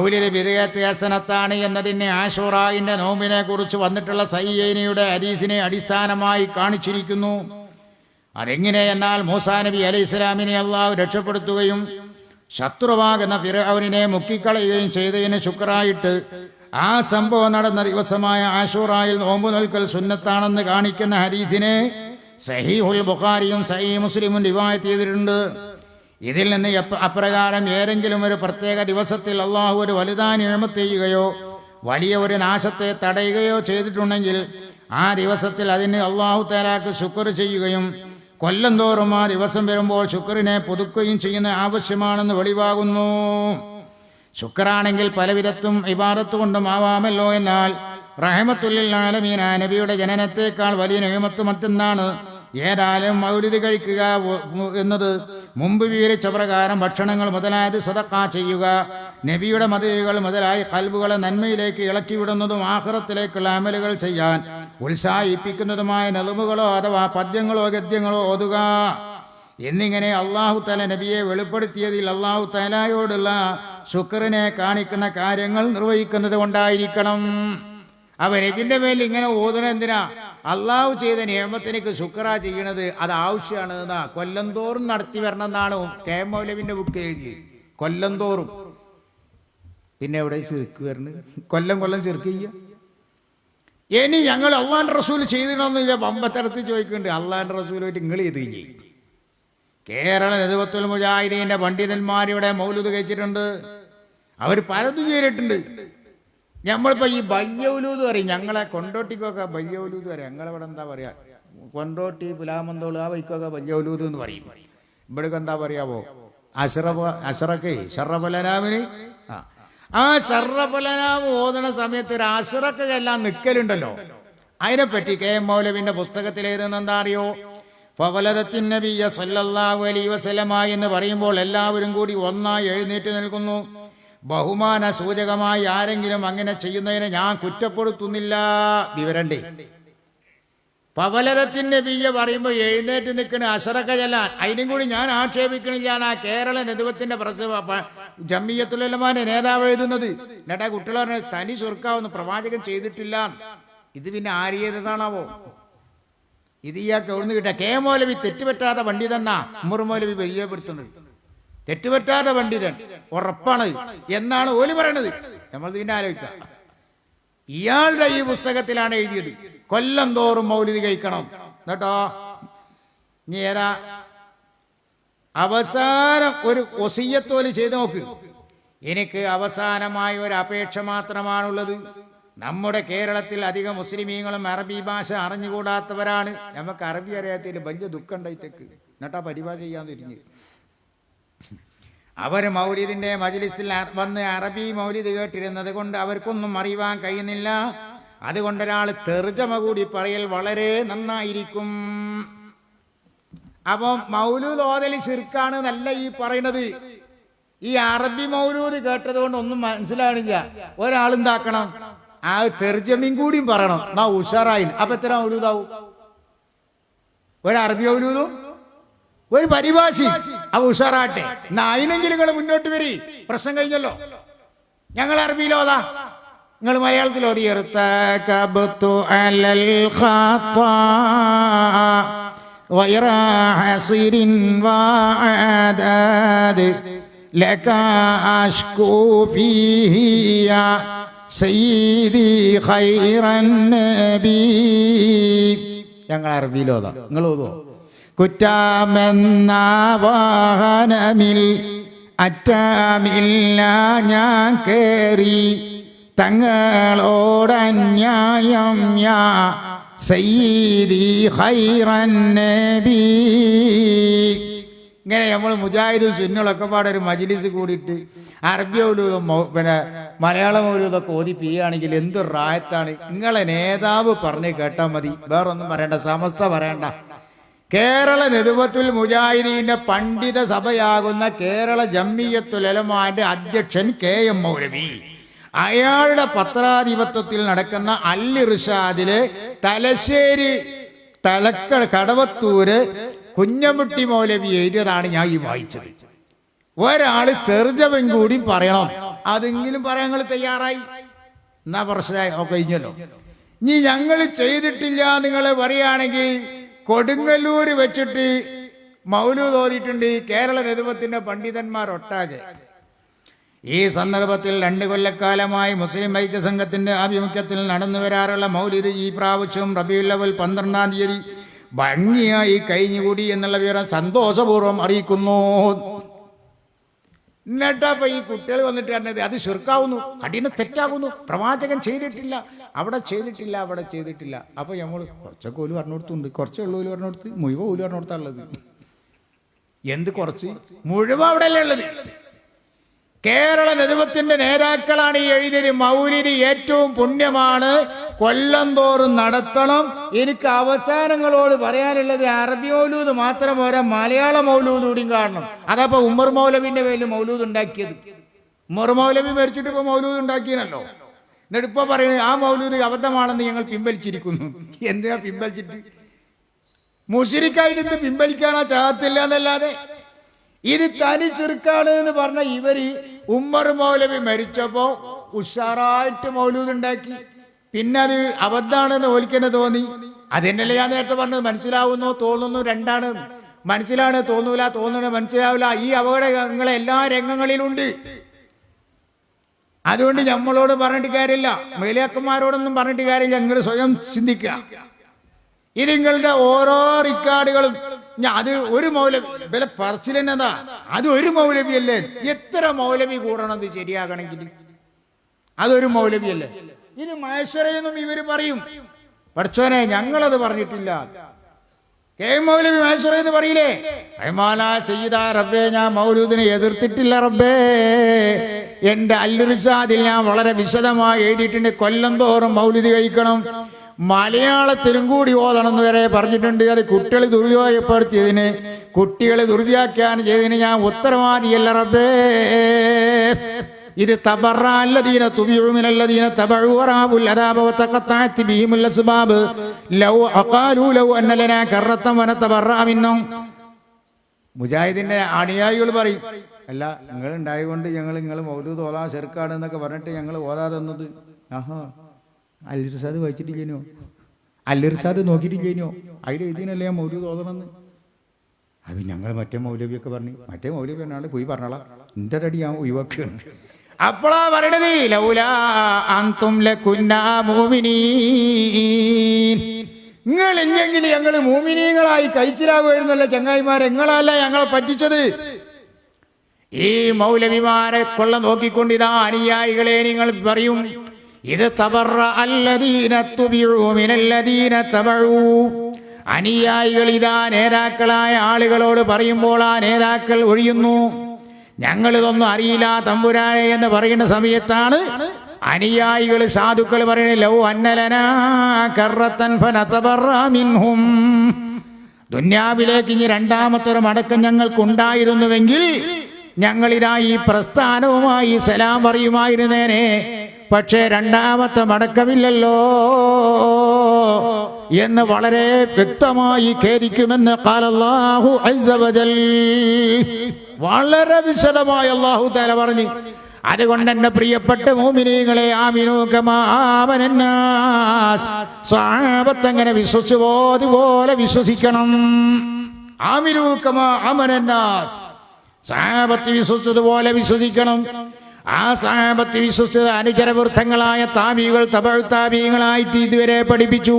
ഔലിദ് വിധേയത്യാസനത്താണ് എന്നതിനെ ആഷുറായിന്റെ നോമ്പിനെ കുറിച്ച് വന്നിട്ടുള്ള സയ്യേനയുടെ ഹദീസിനെ അടിസ്ഥാനമായി കാണിച്ചിരിക്കുന്നു. അതെങ്ങനെ എന്നാൽ മൂസാ നബി അലൈഹി ഇസ്ലാമിനെ അള്ളാഹു രക്ഷപ്പെടുത്തുകയും ശത്രുവാകുന്ന ഫിറൌനിനെ മുക്കിക്കളയുകയും ചെയ്തതിന് ശുക്രായിട്ട് ആ സംഭവം നടന്ന ദിവസമായ ആഷൂറായിൽ നോമ്പു നിൽക്കൽ സുന്നത്താണെന്ന് കാണിക്കുന്ന ഹദീസിനെ സഹീഹുൽ ബുഖാരിയും സഹീ മുസ്ലിമും റിവായത്ത് ചെയ്തിട്ടുണ്ട്. ഇതിൽ നിന്ന് അപ്രകാരം ഏതെങ്കിലും ഒരു പ്രത്യേക ദിവസത്തിൽ അള്ളാഹു ഒരു വലുതാൻ നിയമത്ത് ചെയ്യുകയോ വലിയ ഒരു നാശത്തെ തടയുകയോ ചെയ്തിട്ടുണ്ടെങ്കിൽ ആ ദിവസത്തിൽ അതിന് അള്ളാഹു തേരാക്ക് ശുക്ർ ചെയ്യുകയും കൊല്ലം തോറും ആ ദിവസം വരുമ്പോൾ ശുക്രിനെ പുതുക്കുകയും ചെയ്യുന്ന ആവശ്യമാണെന്ന് വെളിവാകുന്നു. ശുക്രാണെങ്കിൽ പലവിധത്തും ഇബാദത്ത് കൊണ്ടും ആവാമല്ലോ എന്നാൽ റഹമത്തുല്ലിൽ ആലമീന നബിയുടെ ജനനത്തേക്കാൾ വലിയ നിയമത്ത് മറ്റെന്നാണ് ഏതായാലും മൗരുതി കഴിക്കുക എന്നത് മുമ്പ് വിവരിച്ച പ്രകാരം ഭക്ഷണങ്ങൾ മുതലായത് സദക്ക ചെയ്യുക. നബിയുടെ മതിലുകൾ മുതലായി കൽബുകളെ നന്മയിലേക്ക് ഇളക്കിവിടുന്നതും ആഹ്റത്തിലേക്കുള്ള അമലുകൾ ചെയ്യാൻ ഉത്സാഹിപ്പിക്കുന്നതുമായ നെളുമുകളോ അഥവാ പദ്യങ്ങളോ ഗദ്യങ്ങളോ ഓതുക. എന്നിങ്ങനെ അള്ളാഹു തല നബിയെ വെളിപ്പെടുത്തിയതിൽ അള്ളാഹു തലായോടുള്ള ശുക്രനെ കാണിക്കുന്ന കാര്യങ്ങൾ നിർവഹിക്കുന്നത് കൊണ്ടായിരിക്കണം. അവരെ നബിന്റെ മേൽ ഇങ്ങനെ എന്തിനാ? അള്ളാഹു ചെയ്ത നിയമത്തിനേക്ക് ശുക്ര ചെയ്യണത് അത് ആവശ്യമാണ് എന്നാ കൊല്ലം തോറും നടത്തി വരണം എന്നാണ് കെ മൗലവിന്റെ ബുക്ക് എഴുതി കൊല്ലം തോറും പിന്നെ എവിടെ ചെറുക്ക് വരണ്? കൊല്ലം കൊല്ലം ചെറുക്ക് ചെയ്യുക ഇനി ഞങ്ങൾ അള്ളാൻ റസൂൽ ചെയ്തിടണമെന്നില്ല പമ്പത്തരത്ത് ചോദിക്കുന്നുണ്ട്. അള്ളാൻ റസൂലായിട്ട് നിങ്ങൾ ചെയ്ത് ചെയ്യും കേരള നെതുവത്തുൽ മുജാഹിദീന്റെ പണ്ഡിതന്മാരിവിടെ മൗലൂദ് കഴിച്ചിട്ടുണ്ട്. അവർ പലതും ചെയ്തിട്ടുണ്ട്. നമ്മളിപ്പോ ഈ ബയ്യൗലൂത് പറയും ഞങ്ങളെ കൊണ്ടോട്ടിക്കൊക്കെ ബയ്യൗലൂത് പറയും. ഞങ്ങളിവിടെ എന്താ പറയാ? കൊണ്ടോട്ടി പുലാമന്തോൾ ആ വൈക്കൊക്കെ ബയ്യൗലൂത് എന്ന് പറയും. ഇവിടേക്ക് എന്താ പറയാവോ? അഷറഫ അഷറക്കേ ഷറഫലനാമിന് ആ. ആ ഷറഫലനാമ് ഓതണ സമയത്ത് ഒരു അഷറക്കെല്ലാം നിൽക്കലുണ്ടല്ലോ അതിനെപ്പറ്റി കെ എം മൗലവിന്റെ പുസ്തകത്തിൽ എഴുതുന്ന എന്താ അറിയോ? ഫവലതത്തിൻ നബിയ സല്ലല്ലാഹു അലൈഹി വസല്ലമ എന്ന് പറയുമ്പോൾ എല്ലാവരും കൂടി ഒന്നായി എഴുന്നേറ്റ് നിൽക്കുന്നു. ബഹുമാന സൂചകമായി ആരെങ്കിലും അങ്ങനെ ചെയ്യുന്നതിനെ ഞാൻ കുറ്റപ്പെടുത്തുന്നില്ല. വിവരണ്ടേ. പവലതത്തിൻ നബിയ പറയുമ്പോൾ എഴുന്നേറ്റ് നിൽക്കണ അശറക്ക ചെല്ലാൻ അതിനും കൂടി ഞാൻ ആക്ഷേപിക്കണില്ല ആ കേരള നെതുവത്തിന്റെ പ്രസവ ജമ്മിയത്തുലമാന്റെ നേതാവ് എഴുതുന്നത്. എന്നിട്ടാ കുട്ടികളെ തനി ചുരുക്കാവുന്ന പ്രവാചകൻ ചെയ്തിട്ടില്ല. ഇത് പിന്നെ ആര് ഇത് ഇയാൾക്ക് എവിടുന്ന് കിട്ടുക കെ മോലവി തെറ്റുപറ്റാത്ത വണ്ടി തന്നാ ഉമ്മർ മോലവി പരിചയപ്പെടുത്തുന്നത് തെറ്റുപറ്റാത്ത പണ്ഡിതൻ ഉറപ്പാണ്. എന്നാണ് ഓൽ പറയണത്. നമ്മൾ പിന്നെ ആലോചിക്കാം. ഇയാളുടെ ഈ പുസ്തകത്തിലാണ് എഴുതിയത്. കൊല്ലം തോറും മൗലിതി കഴിക്കണം. എന്നിട്ടോ? ഇനി ഏതാ? അവസാനം ഒരു ഒസിയത്തോൽ ചെയ്ത് നോക്ക്. എനിക്ക് അവസാനമായ ഒരു അപേക്ഷ മാത്രമാണുള്ളത്. നമ്മുടെ കേരളത്തിൽ അധികം മുസ്ലിമീങ്ങളും അറബി ഭാഷ അറിഞ്ഞുകൂടാത്തവരാണ്. നമുക്ക് അറബി അറിയാത്തതിൽ വലിയ ദുഃഖം ഉണ്ടായിട്ടേക്ക് എന്നിട്ടാ പരിഭാഷ ചെയ്യാൻ തിരിഞ്ഞ്. അവർ മൗലിദിന്റെ മജ്ലിസിൽ വന്ന് അറബി മൗലിദ് കേട്ടിരുന്നത് കൊണ്ട് അവർക്കൊന്നും അറിയുവാൻ കഴിയുന്നില്ല. അതുകൊണ്ട് ഒരാൾ തെർജമ കൂടി പറയൽ വളരെ നന്നായിരിക്കും. അപ്പൊ മൗലൂദ് ഓതലി ശിർക്കാണ് നല്ല ഈ പറയണത്. ഈ അറബി മൗലൂദ് കേട്ടത് കൊണ്ട് ഒന്നും മനസ്സിലാണില്ല ഒരാളെന്താക്കണം ആ തെർജമയും കൂടിയും പറയണം. എന്നാ ഉഷാറായി അപ്പൊ എത്ര മൗലൂദാവും? ഒരു അറബി മൗലൂദും ഒരു പരിഭാഷി അവ ഉഷാറാട്ടെ എന്നാ അതിനെങ്കിലും നിങ്ങൾ മുന്നോട്ട് വരി പ്രശ്നം കഴിഞ്ഞല്ലോ ഞങ്ങൾ അറബിയിലോതാ നിങ്ങൾ മലയാളത്തിൽ ഓതിയെടുത്ത അലൽ ഖാത്താ غير حصير وعداد لك أشكو فيه يا سيدي خير النبي ഞങ്ങൾ അറബിയിലോതാ നിങ്ങൾ ഓതോ കുറ്റാമെന്ന വാഹനമിൽ അറ്റാമില്ല ഞാൻ കേറി. തങ്ങളോടന്യായം യാ സയ്യിദി ഹൈറൻ ഇങ്ങനെ നമ്മൾ മുജാഹിദ് സുന്നുകളൊക്കെ പാടെ ഒരു മജിലിസ് കൂടിയിട്ട് അറബി മൗലൂദും പിന്നെ മലയാള മൗലൂദൊക്കെ ഓതി പിയാണെങ്കിൽ എന്ത് റായത്താണ്. നിങ്ങളെ നേതാവ് പറഞ്ഞ് കേട്ടാൽ മതി. വേറൊന്നും പറയണ്ട. സമസ്ത പറയണ്ട. കേരള നേതൃത്വത്തിൽ മുജാഹിദീന്റെ പണ്ഡിത സഭയാകുന്ന കേരള ജമ്മിയത്തുലമാന്റെ അധ്യക്ഷൻ കെ എം മൗലവി. അയാളുടെ പത്രാധിപത്വത്തിൽ നടക്കുന്ന അല്ലി റിഷാദിലെ തലശ്ശേരി തലക്ക കടവത്തൂര് കുഞ്ഞമുട്ടി മൗലവി എഴുതിയതാണ് ഞാൻ ഈ വായിച്ചത്. ഒരാൾ തെർജവൻ കൂടി പറയണം. അതെങ്കിലും പറയാൻ നിങ്ങൾ തയ്യാറായി. എന്നാ പ്രശ്നമായി കഴിഞ്ഞല്ലോ. ഇനി ഞങ്ങൾ ചെയ്തിട്ടില്ല നിങ്ങൾ പറയുകയാണെങ്കിൽ കൊടുങ്ങല്ലൂര് വെച്ചിട്ട് മൗലൂദ് ഓതിയിട്ടുണ്ട് ഈ കേരള നേതൃത്വത്തിന്റെ പണ്ഡിതന്മാർ ഒട്ടാകെ. ഈ സന്ദർഭത്തിൽ രണ്ട് കൊല്ലക്കാലമായി മുസ്ലിം ഐക്യസംഘത്തിന്റെ ആഭിമുഖ്യത്തിൽ നടന്നു വരാറുള്ള മൗലിദ് ഈ പ്രാവശ്യം റബിയുള്ളവൽ പന്ത്രണ്ടാം തീയതി ഭംഗിയായി കഴിഞ്ഞുകൂടി എന്നുള്ള വിവരം സന്തോഷപൂർവം അറിയിക്കുന്നു. എന്നിട്ടപ്പൊ ഈ കുട്ടികൾ വന്നിട്ട് പറഞ്ഞത് അത് ശിർക്കാവുന്നു കഠിന തെറ്റാകുന്നു പ്രവാചകൻ ചെയ്തിട്ടില്ല. അവിടെ ചെയ്തിട്ടില്ല അവിടെ ചെയ്തിട്ടില്ല. അപ്പൊ നമ്മൾ കുറച്ചൊക്കെ ഓൽ പറഞ്ഞു കൊടുത്തുണ്ട് കുറച്ചേ ഉള്ളൂ ഓൽ പറഞ്ഞു കൊടുത്ത് മുഴുവൻ ഓൽ പറഞ്ഞു കൊടുത്താണുള്ളത് എന്ത് കുറച്ച്? മുഴുവൻ അവിടെ അല്ലേ ഉള്ളത്. കേരള നെതുവത്തിന്റെ നേതാക്കളാണ് ഈ എഴുതിയത്. മൗലിരി ഏറ്റവും പുണ്യമാണ്. കൊല്ലം തോറും നടത്തണം. എനിക്ക് അവസാനങ്ങളോട് പറയാനുള്ളത് അറബി മൗലൂദ് മാത്രം പോരാ മലയാള മൗലൂദ് കൂടിയും കാണണം. അതപ്പോ ഉമർ മൗലവിന്റെ പേരിൽ മൗലൂദ് ഉണ്ടാക്കിയത്. ഉമർ മൗലവി മരിച്ചിട്ട് ഇപ്പൊ മൗലൂദ് ഉണ്ടാക്കിയനല്ലോ എന്നിട്ട് ഇപ്പൊ പറയുന്നത് ആ മൗലൂദ് അബദ്ധമാണെന്ന് ഞങ്ങൾ പിൻവലിച്ചിരിക്കുന്നു. എന്തിനാ പിൻവലിച്ചിട്ട്? മുഷിരിക്കായിട്ട് ഇത് പിൻവലിക്കാനാ ചാകത്തില്ല എന്നല്ലാതെ? ഇത് തനി ചെറുക്കാണ് എന്ന് പറഞ്ഞ ഇവർ ഉമ്മർ മൗലവി മരിച്ചപ്പോ ഉഷാറായിട്ട് മൗലൂദ് ഉണ്ടാക്കി. പിന്നെ അത് അബദ്ധാണെന്ന് ഓലിക്കന്നെ തോന്നി അതെന്നല്ലേ ഞാൻ നേരത്തെ പറഞ്ഞത്? മനസ്സിലാവുന്നു തോന്നുന്നു രണ്ടാണ്. മനസ്സിലാണ് തോന്നൂല തോന്നണ മനസ്സിലാവില്ല. ഈ അപകടങ്ങളെ എല്ലാ രംഗങ്ങളിലുണ്ട്. അതുകൊണ്ട് നമ്മളോട് പറഞ്ഞിട്ട് കാര്യമില്ല. മേലിയാക്കന്മാരോടൊന്നും പറഞ്ഞിട്ട് കാര്യമില്ല. നിങ്ങൾ സ്വയം ചിന്തിക്കുക. ഇത് നിങ്ങളുടെ ഓരോ റിക്കാർഡുകളും. അത് ഒരു മൗലവി. വില പറച്ചിലെന്നതാ അത് ഒരു മൗലവിയല്ലേ? എത്ര മൗലവി കൂടണം ഇത് ശരിയാകണമെങ്കിൽ? അതൊരു മൗലവിയല്ലേ? ഇത് മഹേശ്വരയെന്നും ഇവർ പറയും. പഠിച്ചോനെ ഞങ്ങളത് പറഞ്ഞിട്ടില്ല. കെ മൗലവി മഹേശ്വര എന്ന് പറയില്ലേ? റബ്ബേ ഞാൻ മൗലൂദിനെ എതിർത്തിട്ടില്ല റബ്ബേ. എന്റെ അല്ലുറിസാദിൽ ഞാൻ വളരെ വിശദമായി എഴുതിയിട്ടുണ്ട്. കൊല്ലം തോറും മൗലിതി കഴിക്കണം. മലയാളത്തിലും കൂടി ഓതണം വരെ പറഞ്ഞിട്ടുണ്ട്. അത് കുട്ടികളെ ദുരുപയോഗപ്പെടുത്തിയതിന് കുട്ടികളെ ദുർവ്യാഖ്യാനം ചെയ്തതിന് ഞാൻ ഉത്തരവാദിയല്ല റബ്ബേ. ഇത് തബറ തുബിയുമിനല്ലദീന തുബിഉ അദാബ വതഖത്തഅത് ബിഹിമുൽ അസ്ബാബ്. ലൗ അഖാലു ലൗ അന്ന ലനാ കറത്തം വനതബറ മിന്നും. മുജാഹിദിന്റെ അനുയായികൾ പറയും അല്ല നിങ്ങളുണ്ടായതുകൊണ്ട് ഞങ്ങൾ നിങ്ങൾ മൗലൂദ് ഓതാ ചെറുക്കാണ് എന്നൊക്കെ പറഞ്ഞിട്ട് ഞങ്ങൾ ഓതാ തന്നത് ആഹാ അല്ലിർസാദ് വായിച്ചിട്ടില്ലേനോ? അല്ലിർസാദ് നോക്കിയിട്ടില്ലേനോ? അതിൽ ഇതിനല്ലേ ഞാൻ മൗലൂദ് ഓതണമെന്ന്? അത് ഞങ്ങൾ മറ്റേ മൗലവിയൊക്കെ പറഞ്ഞു മറ്റേ മൗലവി എന്നാണ് പോയി പറഞ്ഞോളാം. എന്റെ അടി ഞാൻ ഒഴിവാക്കുകയാണ് അപ്പോളാ പറയണത് നിങ്ങൾ ഇല്ലെങ്കിൽ ഞങ്ങൾ മൂമിനീങ്ങളായി കഴിച്ചിലാകുമായിരുന്നല്ലോ ചങ്ങായിമാരെ? നിങ്ങളല്ല ഞങ്ങളെ പറ്റിച്ചത്? ഈ മൗലവിമാരെ കൊള്ള നോക്കിക്കൊണ്ട് ഇതാ അനുയായികളെ നിങ്ങൾ പറയും. ഇത് തബറ അല്ലദീന തുബിഉ മിനല്ലദീന തബഉ. അനുയായികൾ ഇതാ നേതാക്കളായ ആളുകളോട് പറയുമ്പോൾ ആ നേതാക്കൾ ഒഴിയുന്നു. ഞങ്ങൾ ഇതൊന്നും അറിയില്ല തമ്പുരാനെ എന്ന് പറയുന്ന സമയത്താണ് അനുയായികൾ സാധുക്കൾ പറയുന്നത് ലൗ അന്നലനാ കറത്തൻ ദുന്യാവിലേക്ക് ഇനി രണ്ടാമത്തൊരു മടക്കം ഞങ്ങൾക്കുണ്ടായിരുന്നുവെങ്കിൽ ഞങ്ങളിതാ ഈ പ്രസ്ഥാനവുമായി സലാം പറയുമായിരുന്നേനെ. പക്ഷേ രണ്ടാമത്തെ മടക്കമില്ലല്ലോ എന്ന് വളരെ വ്യക്തമായി ഖേദിക്കുമെന്ന് അസ്സവജൽ. വളരെ വിശദമായി അള്ളാഹു തല പറഞ്ഞു. അതുകൊണ്ട് എന്റെ പ്രിയപ്പെട്ട മോമിനീകളെ ആ സ്വാപത്തങ്ങനെ വിശ്വസിച്ചു അതുപോലെ വിശ്വസിക്കണം. ആമിനൂക്കമാ അമനന്നാസ് സാപത്തി വിശ്വസിച്ചതുപോലെ വിശ്വസിക്കണം. ആ സഹാബത്ത് വിശ്വസിച്ചത് അനുചരവൃത്തങ്ങളായ താബികൾ തപഴ് താബികളായിട്ട് ഇതുവരെ പഠിപ്പിച്ചു.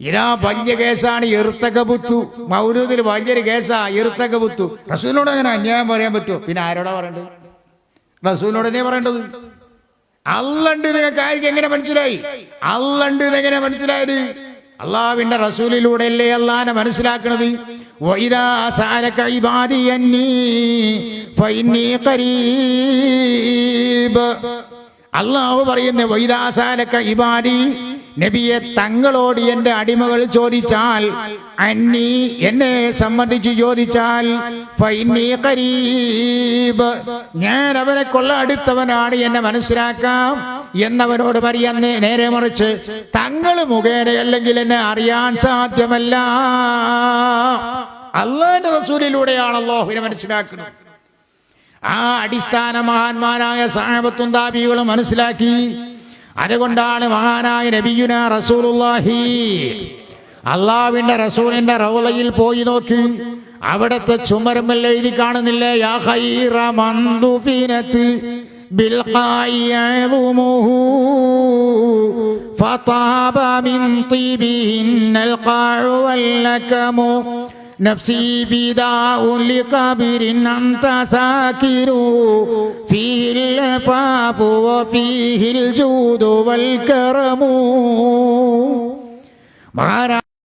ഇതാ വലിയ കേസാണ് ഇർത്തകബുത്തു മൗലൂദിൽ വലിയൊരു കേസാ ഇർത്തകബുത്തു റസൂലിനോട് അങ്ങനെ അന്യായം പറയാൻ പറ്റുമോ? പിന്നെ ആരോടാ പറയേണ്ടത്? റസൂലിനോടനെ പറയേണ്ടത്? അല്ലണ്ട് നിങ്ങൾക്ക് ആയിരിക്കും എങ്ങനെ മനസ്സിലായി? അല്ലണ്ട് എങ്ങനെ മനസ്സിലായത്? അള്ളാവിന്റെ റസൂലിലൂടെയല്ലേ അള്ളാനെ മനസ്സിലാക്കണത്? അള്ളാഹു പറയുന്ന വൈദാസാലക്ക ഇബാദി നബിയെ തങ്ങളോട് എന്റെ അടിമകൾ ചോദിച്ചാൽ അന്നി എന്നെ സംബന്ധിച്ച് ചോദിച്ചാൽ ഞാൻ അവരെ കൊള്ള അടുത്തവനാണ് എന്നെ മനസ്സിലാക്കാം. എന്നവനോട് പറയാൻ നേരെ മറിച്ച് തങ്ങൾ മുഖേന അല്ലെങ്കിൽ എന്നെ അറിയാൻ സാധ്യമല്ല. അള്ളാന്റെ റസൂലിലൂടെയാണ് അള്ളാഹുവിനെ മനസ്സിലാക്കുന്നത്. ആ അടിസ്ഥാന മഹാന്മാരായ സാഹബത്തും താപികളും മനസ്സിലാക്കി. അതുകൊണ്ടാണ് മഹാനായ നബിയുന റസൂലുള്ളാഹി. അള്ളാവിന്റെ റസൂലിന്റെ റൗളയിൽ പോയി നോക്കി. അവിടത്തെ ചുമരുമ്മൽ എഴുതി കാണുന്നില്ലേ? യാ മന്ദുഫിനത്ത്. بالقاء يعظمه. فطاب من طيبهن القاع واللكم. نفسي بداء لقبر أنت ساكر فيه اللفاف وفيه الجود والكرم.